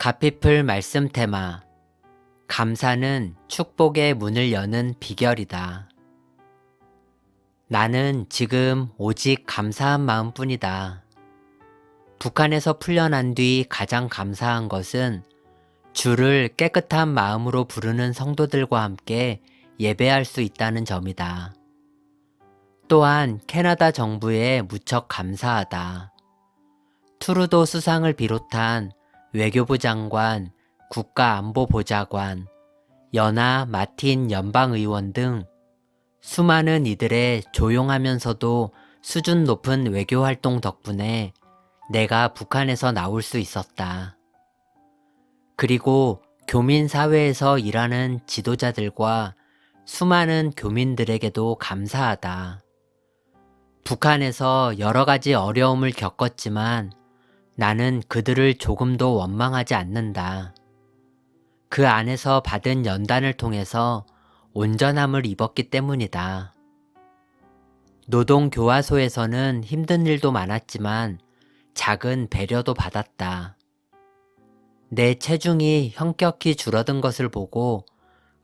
가피플 말씀 테마 감사는 축복의 문을 여는 비결이다. 나는 지금 오직 감사한 마음뿐이다. 북한에서 풀려난 뒤 가장 감사한 것은 주를 깨끗한 마음으로 부르는 성도들과 함께 예배할 수 있다는 점이다. 또한 캐나다 정부에 무척 감사하다. 투르도 수상을 비롯한 외교부 장관, 국가안보보좌관, 연하 마틴 연방의원 등 수많은 이들의 조용하면서도 수준 높은 외교 활동 덕분에 내가 북한에서 나올 수 있었다. 그리고 교민 사회에서 일하는 지도자들과 수많은 교민들에게도 감사하다. 북한에서 여러 가지 어려움을 겪었지만 나는 그들을 조금도 원망하지 않는다. 그 안에서 받은 연단을 통해서 온전함을 입었기 때문이다. 노동교화소에서는 힘든 일도 많았지만 작은 배려도 받았다. 내 체중이 현격히 줄어든 것을 보고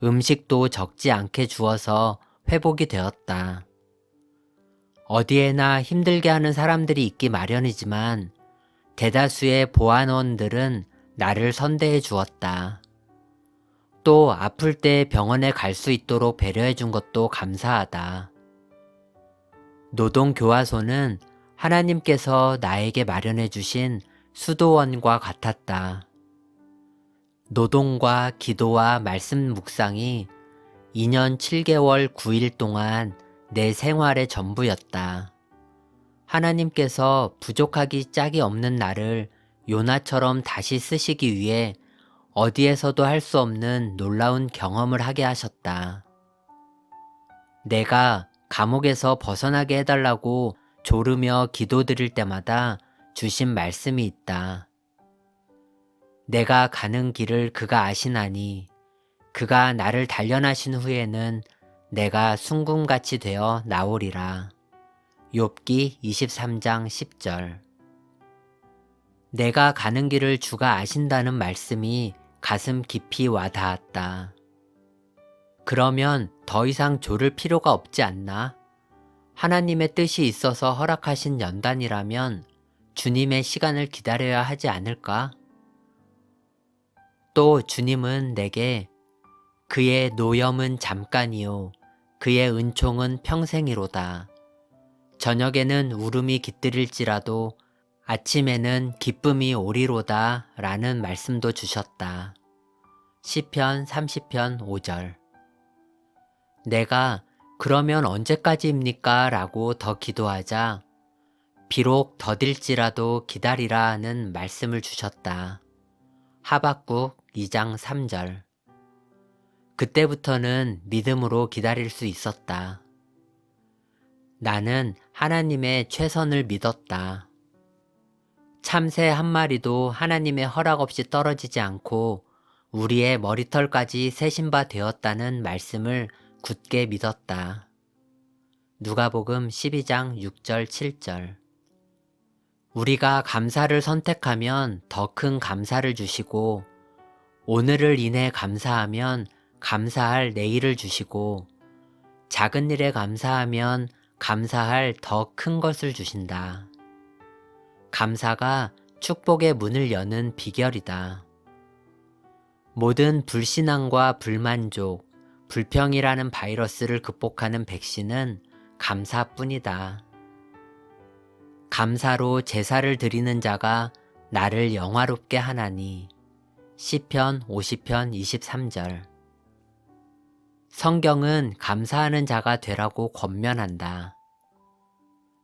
음식도 적지 않게 주어서 회복이 되었다. 어디에나 힘들게 하는 사람들이 있기 마련이지만 대다수의 보안원들은 나를 선대해 주었다. 또 아플 때 병원에 갈 수 있도록 배려해 준 것도 감사하다. 노동교화소는 하나님께서 나에게 마련해 주신 수도원과 같았다. 노동과 기도와 말씀 묵상이 2년 7개월 9일 동안 내 생활의 전부였다. 하나님께서 부족하기 짝이 없는 나를 요나처럼 다시 쓰시기 위해 어디에서도 할 수 없는 놀라운 경험을 하게 하셨다. 내가 감옥에서 벗어나게 해달라고 조르며 기도드릴 때마다 주신 말씀이 있다. 내가 가는 길을 그가 아시나니 그가 나를 단련하신 후에는 내가 순금같이 되어 나오리라. 욥기 23장 10절 내가 가는 길을 주가 아신다는 말씀이 가슴 깊이 와 닿았다. 그러면 더 이상 조를 필요가 없지 않나? 하나님의 뜻이 있어서 허락하신 연단이라면 주님의 시간을 기다려야 하지 않을까? 또 주님은 내게 그의 노염은 잠깐이요. 그의 은총은 평생이로다. 저녁에는 울음이 깃들일지라도 아침에는 기쁨이 오리로다 라는 말씀도 주셨다. 시편 30편 5절 내가 그러면 언제까지입니까? 라고 더 기도하자 비록 더딜지라도 기다리라 하는 말씀을 주셨다. 하박국 2장 3절 그때부터는 믿음으로 기다릴 수 있었다. 나는 하나님의 최선을 믿었다. 참새 한 마리도 하나님의 허락 없이 떨어지지 않고 우리의 머리털까지 세신 바 되었다는 말씀을 굳게 믿었다. 누가복음 12장 6절 7절 우리가 감사를 선택하면 더 큰 감사를 주시고 오늘을 인해 감사하면 감사할 내일을 주시고 작은 일에 감사하면 감사할 더 큰 것을 주신다. 감사가 축복의 문을 여는 비결이다. 모든 불신앙과 불만족, 불평이라는 바이러스를 극복하는 백신은 감사뿐이다. 감사로 제사를 드리는 자가 나를 영화롭게 하나니. 시편 50편 23절. 성경은 감사하는 자가 되라고 권면한다.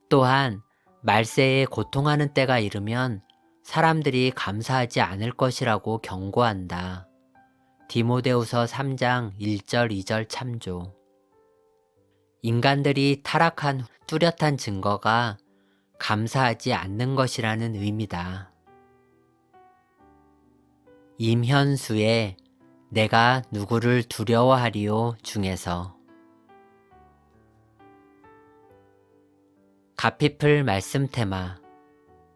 또한 말세에 고통하는 때가 이르면 사람들이 감사하지 않을 것이라고 경고한다. 디모데우서 3장 1절 2절 참조. 인간들이 타락한 뚜렷한 증거가 감사하지 않는 것이라는 의미다. 임현수의 내가 누구를 두려워하리요 중에서 가피플 말씀 테마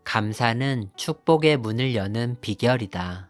감사는 축복의 문을 여는 비결이다.